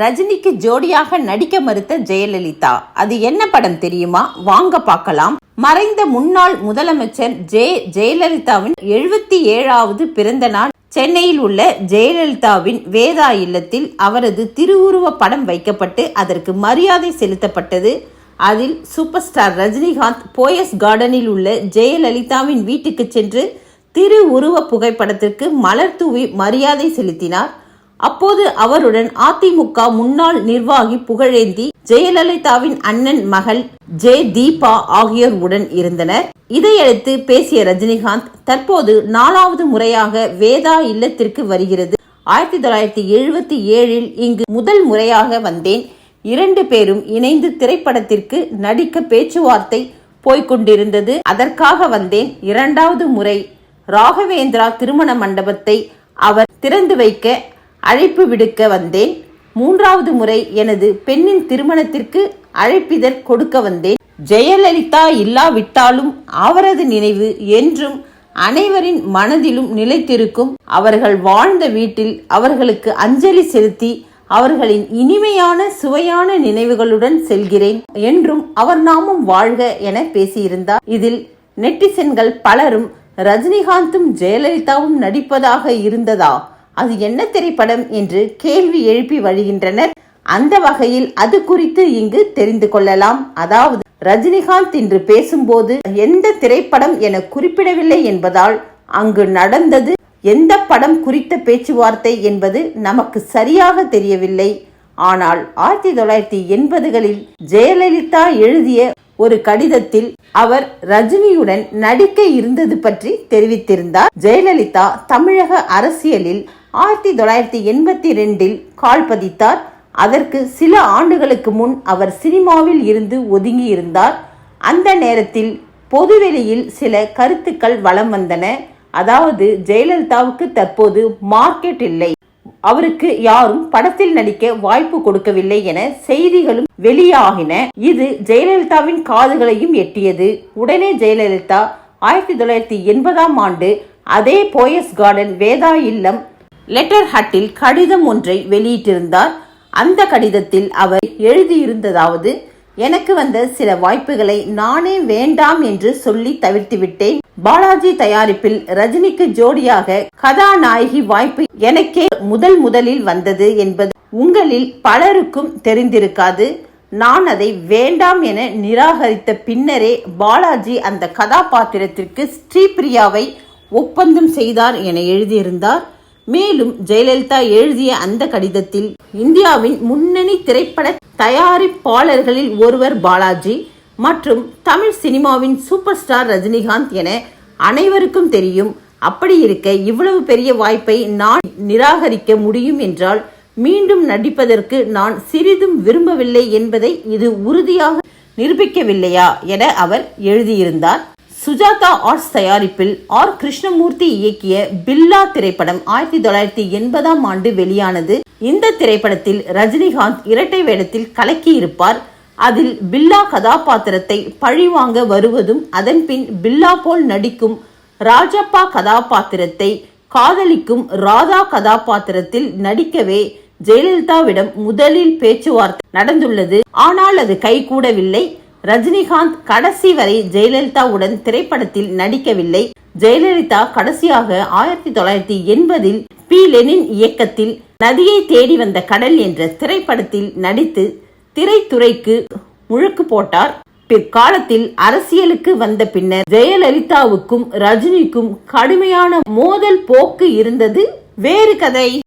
ரஜினிக்கு ஜோடியாக நடிக்க மறுத்த ஜெயலலிதா. அது என்ன படம் தெரியுமா? வாங்க பார்க்கலாம். மறைந்த முன்னாள் முதலமைச்சர் ஜே ஜெயலலிதாவின் எழுபத்தி ஏழாவது பிறந்த நாள் சென்னையில் உள்ள ஜெயலலிதாவின் வேதா இல்லத்தில் அவரது திருவுருவ படம் வைக்கப்பட்டு அதற்கு மரியாதை செலுத்தப்பட்டது. அதில் சூப்பர் ஸ்டார் ரஜினிகாந்த் போயஸ் கார்டனில் உள்ள ஜெயலலிதாவின் வீட்டுக்கு சென்று திருவுருவ புகைப்படத்திற்கு மலர் தூவி மரியாதை செலுத்தினார். அப்போது அவருடன் அதிமுக முன்னாள் நிர்வாகி புகழேந்தி ஜெயலலிதாவின் அண்ணன் மகள் ஜெ தீபா ஆகியோர் உடன் இருந்தனர். இதையடுத்து பேசிய ரஜினிகாந்த் தற்போது நாலாவது முறையாக வேதா இல்லத்திற்கு வருகிறது. ஆயிரத்தி தொள்ளாயிரத்தி எழுபத்தி ஏழில் இங்கு முதல் முறையாக வந்தேன். இரண்டு பேரும் இணைந்து திரைப்படத்திற்கு நடிக்க பேச்சுவார்த்தை போய்கொண்டிருந்தது அதற்காக வந்தேன். இரண்டாவது முறை ராகவேந்திரா திருமண மண்டபத்தை அவர் திறந்து வைக்க அழைப்பு விடுக்க வந்தேன். மூன்றாவது முறை எனது பெண்ணின் திருமணத்திற்கு அழைப்பிதழ் கொடுக்க வந்தேன். ஜெயலலிதா இல்லாவிட்டாலும் அவரது நினைவு என்றும் அனைவரின் மனதிலும் நிலைத்திருக்கும். அவர்கள் வாழ்ந்த வீட்டில் அவர்களுக்கு அஞ்சலி செலுத்தி அவர்களின் இனிமையான சுவையான நினைவுகளுடன் செல்கிறேன் என்றும் அவர் நாமும் வாழ்க என பேசியிருந்தார். இதில் நெட்டிசன்கள் பலரும் ரஜினிகாந்தும் ஜெயலலிதாவும் நடிப்பதாக இருந்ததா? அது என்ன திரைப்படம் என்று கேள்வி எழுப்பி வருகின்றனர் அந்த வகையில் அது குறித்து இங்கு தெரிந்து கொள்ளலாம். அதாவது ரஜினிகாந்த் இன்று பேசும்போது எந்த திரைப்படம் என குறிப்பிடவில்லை என்பதால் அங்கு நடந்தது எந்த படம் குறித்த பேச்சுவார்த்தை என்பது நமக்கு சரியாக தெரியவில்லை. ஆனால் ஆயிரத்தி தொள்ளாயிரத்தி எண்பதுகளில் ஜெயலலிதா எழுதிய ஒரு கடிதத்தில் அவர் ரஜினியுடன் நடிக்க இருந்தது பற்றி தெரிவித்திருந்தார். ஜெயலலிதா தமிழக அரசியலில் ஆயிரத்தி தொள்ளாயிரத்தி எண்பத்தி ரெண்டில் கால் பதித்தார். அதற்கு சில ஆண்டுகளுக்கு முன் அவர் சினிமாவில் இருந்து ஒதுங்கி இருந்தார் அந்த நேரத்தில் பொதுவெளியில் சில கருத்துக்கள் வலம் வந்தன. அதாவது ஜெயலலிதாவுக்கு தற்போது மார்க்கெட் இல்லை. அவருக்கு யாரும் படத்தில் நடிக்க வாய்ப்பு கொடுக்கவில்லை என செய்திகளும் வெளியாகின. இது ஜெயலலிதாவின் காதுகளையும் எட்டியது. உடனே ஜெயலலிதா ஆயிரத்தி தொள்ளாயிரத்தி எண்பதாம் ஆண்டு அதே போயஸ் கார்டன் வேதா இல்லம் லெட்டர் ஹட்டில் கடிதம் ஒன்றை வெளியிட்டிருந்தார். அந்த கடிதத்தில் அவர் எழுதியிருந்ததாவது எனக்கு வந்த சில வாய்ப்புகளை நானே வேண்டாம் என்று சொல்லி தவிர்த்துவிட்டேன். பாலாஜி தயாரிப்பில் ரஜினிக்கு ஜோடியாக கதாநாயகி வாய்ப்பு எனக்கே முதல் முதலில் வந்தது என்பது உங்களில் பலருக்கும் தெரிந்திருக்காது. நான் அதை வேண்டாம் என நிராகரித்த பின்னரே பாலாஜி அந்த கதாபாத்திரத்திற்கு ஸ்ரீபிரியாவை ஒப்பந்தம் செய்தார் என எழுதியிருந்தார். மேலும் ஜெயலலிதா எழுதிய அந்த கடிதத்தில் இந்தியாவின் முன்னணி திரைப்பட தயாரிப்பாளர்களில் ஒருவர் பாலாஜி மற்றும் தமிழ் சினிமாவின் சூப்பர் ஸ்டார் ரஜினிகாந்த் என அனைவருக்கும் தெரியும். அப்படி இருக்க இவ்வளவு பெரிய வாய்ப்பை நான் நிராகரிக்க முடியும் என்றால் மீண்டும் நடிப்பதற்கு நான் சிறிதும் விரும்பவில்லை என்பதை இது உறுதியாக நிரூபிக்கவில்லையா என அவர் எழுதியிருந்தார். சுஜாதா ஆர்ட்ஸ் தயாரிப்பில் ஆர். கிருஷ்ணமூர்த்தி இயக்கிய பில்லா திரைப்படம் ஆயிரத்தி தொள்ளாயிரத்தி எண்பதாம் ஆண்டு வெளியானது. இந்த திரைப்படத்தில் ரஜினிகாந்த் இரட்டை வேடத்தில் கலக்கியிருப்பார். அதில் பில்லா கதாபாத்திரத்தை பழிவாங்க வருவதும் அதன்பின் பில்லா போல் நடிக்கும் ராஜப்பா கதாபாத்திரத்தை காதலிக்கும் ராதா கதாபாத்திரத்தில் நடிக்கவே ஜெயலலிதாவிடம் முதலில் பேச்சுவார்த்தை நடந்துள்ளது. ஆனால் அது கைகூடவில்லை. ரஜினிகாந்த் கடைசி வரை ஜெயலலிதாவுடன் திரைப்படத்தில் நடிக்கவில்லை. ஜெயலலிதா கடைசியாக ஆயிரத்தி தொள்ளாயிரத்தி எண்பதில் பி. லெனின் இயக்கத்தில் நதியை தேடி வந்த கடல் என்ற திரைப்படத்தில் நடித்து திரைத்துறைக்கு முழுக்கு போட்டார். பிற்காலத்தில் அரசியலுக்கு வந்த பின்னர் ஜெயலலிதாவுக்கும் ரஜினிக்கும் கடுமையான மோதல் போக்கு இருந்தது. வேறு கதை.